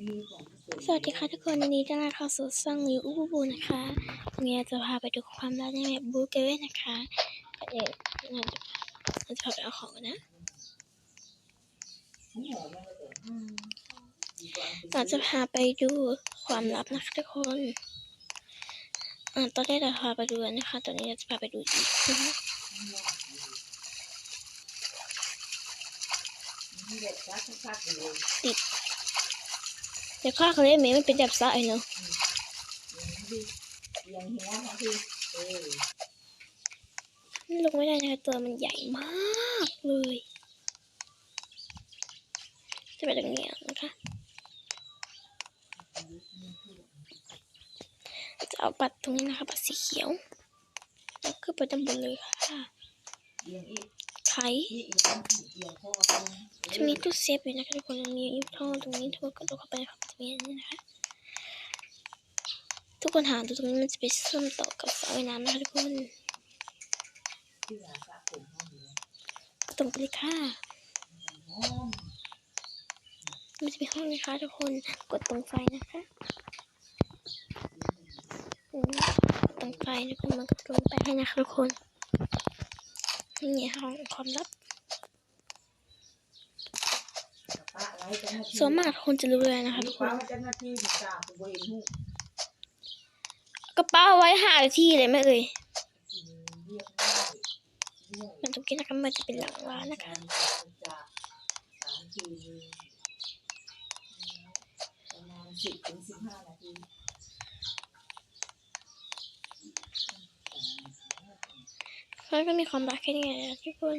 สวัสดีค่ะทุกคนวันนี้จะมาเข้าสู่ช่องริวอูบูบูนะคะวันนี้เราจะพาไปดูความลับในแมปบูเกเว่นนะคะก่อนอื่นเราจะพาไปเอาของกันนะเราจะพาไปดูความลับนะคะทุกคนอ่าตอนแรกเราพาไปดูนะคะ ตอนนี้เราจะพาไปดูอีกนะคะ แต่ข้าเขาเล่นไหมมันเป็นแบบสายเนาะยังหัวเขาคือเออลงไม่ได้นะคะตัวมันใหญ่มากเลย จะไปตรงเนี้ยนะคะจะเอาบัตรตรงนี้นะคะบัตรสีเขียวแล้วก็ไปด้านบนเลยค่ะ เอียงอีกไขนี่อีกต้จะมีตู้เซฟอยู่นะคะทุกคนมียูท่อตรงนี้ทุกคนกดเข้าไปนะครับจะมีอันนี้นะคะ ทุกคนหาดูตรงนี้มันจะไปเชื่อมต่อกับสระว่ายน้ำนะคะทุกคนตรงไปเลยค่ะมันจะมีห้องนะคะทุกคนกดตรงไฟนะคะกดตรงไฟทุกคนมันก็ลงไปให้นะคะทุกคน นี่ห้องความลับป้าไว้เจ้าหน้าที่ส่วนมากทุกคนจะรู้เลยนะคะทุกคป้านเจ้าหน้าที่ที่จ่าผมเห็นหูกระเป๋าเอาไว้หาที่เลยไหมเอ่ยเรียกง่ายเรียกมันตรงนี้นะคะมันจะเป็นหลังร้านนะคะจากสามทีประมาณสิบถึงสิบห้านาที เขาก็มีความรักแค่นี้ทุกคน